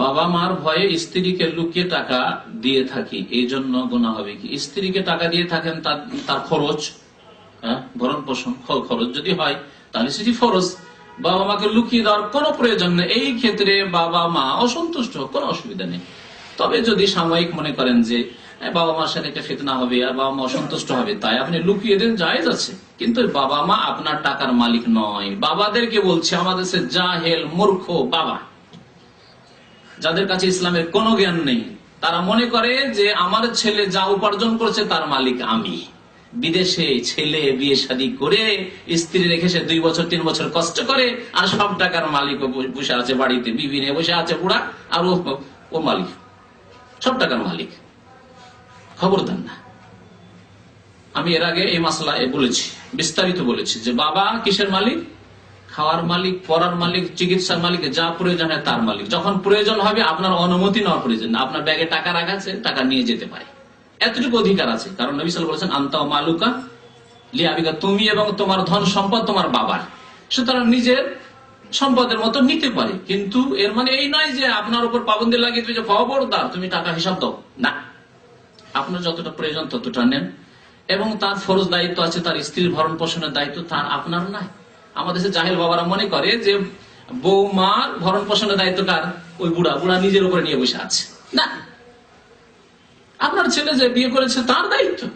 বাবা মার ভয়ে স্ত্রীকে লুকিয়ে টাকা দিয়ে থাকি, এই জন্য গোনা হবে কি? স্ত্রীকে টাকা দিয়ে থাকেন, তার খরচ হ্যাঁ ভরণ পোষণ খরচ যদি হয়, তাহলে সেটি ফরজ। বাবা মাকে লুকিয়ে দেওয়ার কোনো প্রয়োজন নেই। এই ক্ষেত্রে বাবা মা অসন্তুষ্ট, কোনো অসুবিধা নেই। তবে যদি সাময়িক মনে করেন যে বাবা মার সাথে একটা ফেতনা হবে আর বাবা মা অসন্তুষ্ট হবে, তাই আপনি লুকিয়ে দেন, জায়েজ আছে। কিন্তু বাবা মা আপনার টাকার মালিক নয়। বাবাদেরকে বলছে, আমাদের সে জাহেল, মূর্খ বাবা। যাদের কাছে ইসলামের কোনো জ্ঞান নেই, তারা মনে করে যে আমার ছেলে যা উপার্জন করছে তার মালিক আমি। বিদেশে ছেলে বিয়ে শাদী করে স্ত্রী রেখে সে দুই বছর, তিন বছর কষ্ট করে আর সব টাকার মালিক বসে আছে বাড়িতে, বিবি বসে আছে বুড়া আর ও মালিক। সব টাকার মালিক। খবর দেন না। আমি এর আগে এই মাসলায় বলেছি, বিস্তারিত বলেছি যে বাবা কিসের মালিক? খাওয়ার মালিক, পড়ার মালিক, চিকিৎসার মালিক, যা প্রয়োজন হয় তার মালিক। যখন প্রয়োজন হবে, আপনার অনুমতি নেওয়ার প্রয়োজন আপনার ব্যাগে টাকা রাখা টাকা নিয়ে যেতে পারে। এতটুকু অধিকার আছে। কারণ নবী সাল বলেছেন আন্তা মালুকা লিয়াবিকা, তুমি এবং তোমার ধন সম্পদ তোমার বাবার। সুতরাং নিজের সম্পদের মতো নিতে পারে। কিন্তু এর মানে এই নয় যে আপনার উপর পাবন্দি লাগিয়ে দিবে যে খবরদার তুমি টাকা হিসাব দাও। না। আপনার যতটা প্রয়োজন ততটা নেন। এবং তার ফরজ দায়িত্ব আছে, তার স্ত্রীর ভরণ পোষণের দায়িত্ব তার আপনার নাই। আমাদের জাহেল বাবারা মনে করে যে বৌমার ভরণ পোষণের দায়িত্ব কার? ওই বুড়া। বুড়া নিজের উপরে নিয়ে বসে আছে। না। আপনার ছেলে যে বিয়ে করেছে তার দায়িত্ব।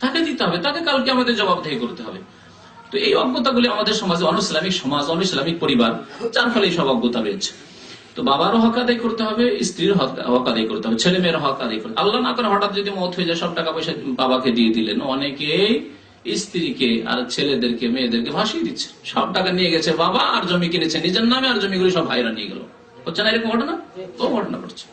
তাকে দিতে হবে। তাকে কালকে আমাদের জবাবদেহি করতে হবে। তো এই অজ্ঞতাগুলি আমাদের সমাজে অনুইসলামিক সমাজ, অনুইসলামিক পরিবার, যার ফলে এই সব অজ্ঞতা রয়েছে তো বাবারও হক আদায় করতে হবে, স্ত্রীর হক হক আদায় করতে হবে ছেলে মেয়ের হক আদায় করতে আল্লাহ না করে হঠাৎ যদি মত হয়ে যায়, সব টাকা পয়সা বাবাকে দিয়ে দিলেন। অনেকেই স্ত্রীকে আর ছেলেদেরকে, মেয়েদেরকে ভাসিয়ে দিচ্ছে। সব টাকা নিয়ে গেছে বাবা আর জমি কিনেছে, নিজের নামে আর জমিগুলি সব ভাইরা নিয়ে গেল। হচ্ছে না এরকম ঘটনা? ও ঘটনা ঘটছে।